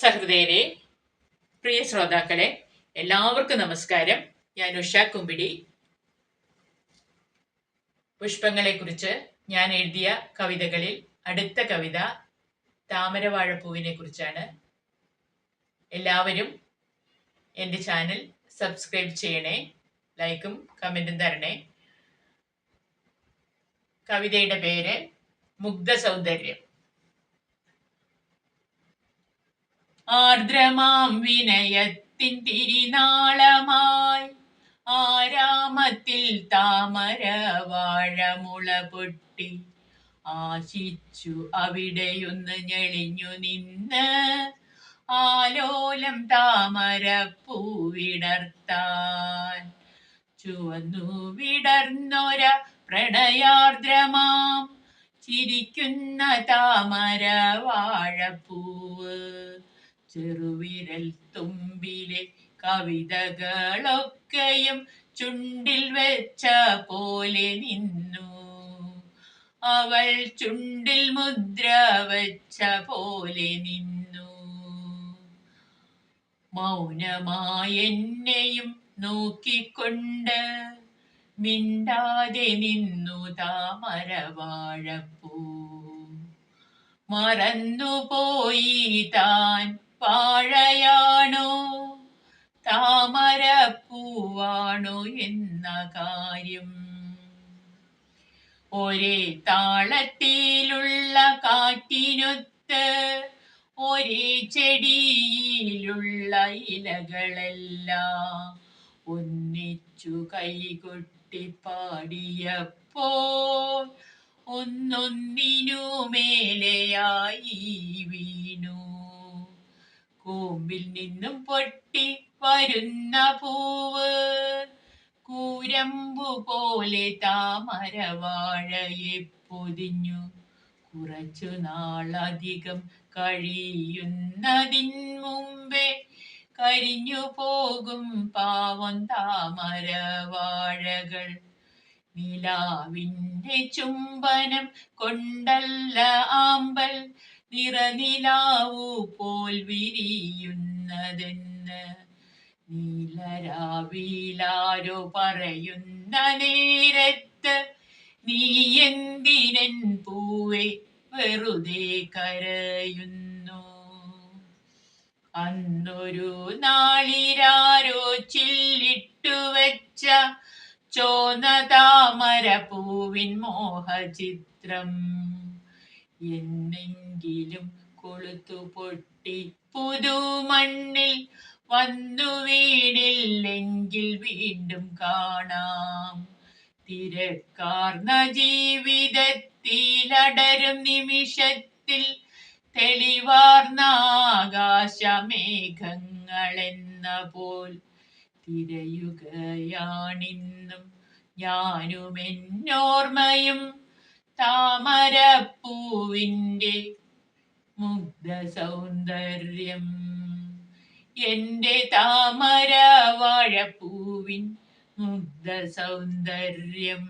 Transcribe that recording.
സഹൃദയരെ പ്രിയ ശ്രോതാക്കളെ എല്ലാവർക്കും നമസ്കാരം. ഞാൻ ഉഷ കുമ്പിടി. പുഷ്പങ്ങളെ കുറിച്ച് ഞാൻ എഴുതിയ കവിതകളിൽ അടുത്ത കവിത താമരവാഴപ്പൂവിനെ കുറിച്ചാണ് എല്ലാവരും എന്റെ ചാനൽ സബ്സ്ക്രൈബ് ചെയ്യണേ ലൈക്കും കമന്റും തരണേ. കവിതയുടെ പേര് മുഗ്ധ സൗന്ദര്യം ആർദ്രമാം വിനയത്തിൻ തിരിനാളമായി. ആരാമത്തിൽ താമര വാഴമുള പൊട്ടി. ആശിച്ചു അവിടെയൊന്ന് ഞെളിഞ്ഞു നിന്ന്. ആലോലം താമര പൂവിടർത്താൻ ചുവന്നു വിടർന്നൊര പ്രണയാർദ്രമാം. ചിരിക്കുന്ന താമര വാഴപ്പൂവ്. ചെറുവിരൽ തുമ്പിലെ കവിതകളൊക്കെയും ചുണ്ടിൽ വെച്ച പോലെ നിന്നു. അവൾ ചുണ്ടിൽ മുദ്ര വെച്ച പോലെ നിന്നു. മൗനമായെന്നെയും നോക്കിക്കൊണ്ട് മിണ്ടാതെ നിന്നു താമര വാഴപ്പൂ മറന്നുപോയി താൻ വാഴയാണോ താമരപ്പൂവാണോ എന്ന കാര്യം. ഒരേ താളത്തിലുള്ള കാറ്റിനൊത്ത് ഒരേ ചെടിയിലുള്ള ഇലകളെല്ലാം ഒന്നിച്ചു കൈകൊട്ടി പാടിയപ്പോൾ ഒന്നൊന്നിനു മേലെയായി കൂമ്പിൽ നിന്നും പൊട്ടി വരുന്ന പൂവ് കൂരമ്പു പോലെ താമരവാഴയെ പൊതിഞ്ഞു. കുറച്ചു നാളധികം കഴിയുന്നതിൻ മുമ്പേ കരിഞ്ഞു പോകും പാവം താമരവാഴകൾ. നിലാവിന്റെ ചുംബനം കൊണ്ടല്ല ആമ്പൽ നിറനിലാവു പോൽ വിരിയുന്നതെന്ന്. നീലരാവിലാരോ പറയുന്ന നേരത്ത് നീ എന്തിനൻ പൂവെ വെറുതെ കരയുന്നു. അന്നൊരു നാളിരാരോ ചില്ലിട്ടു വെച്ച ചോന്ന താമര പൂവിൻ മോഹചിത്രം. എന്നെങ്കിലും കൊളുത്തു പൊട്ടി പുതുമണ്ണിൽ വന്നു വീടില്ലെങ്കിൽ വീണ്ടും കാണാം. തിരക്കാർന്ന ജീവിതത്തിലടരും നിമിഷത്തിൽ തെളിവാർന്ന ആകാശമേഘങ്ങളെന്ന പോൽ തിരയുകയാണിന്നും ഞാനും എന്നോർമ്മയും താമരപ്പൂവിന്റെ മുഗ്ധ സൗന്ദര്യം എന്റെ താമര വാഴപ്പൂവിൻ മുഗ്ധ സൗന്ദര്യം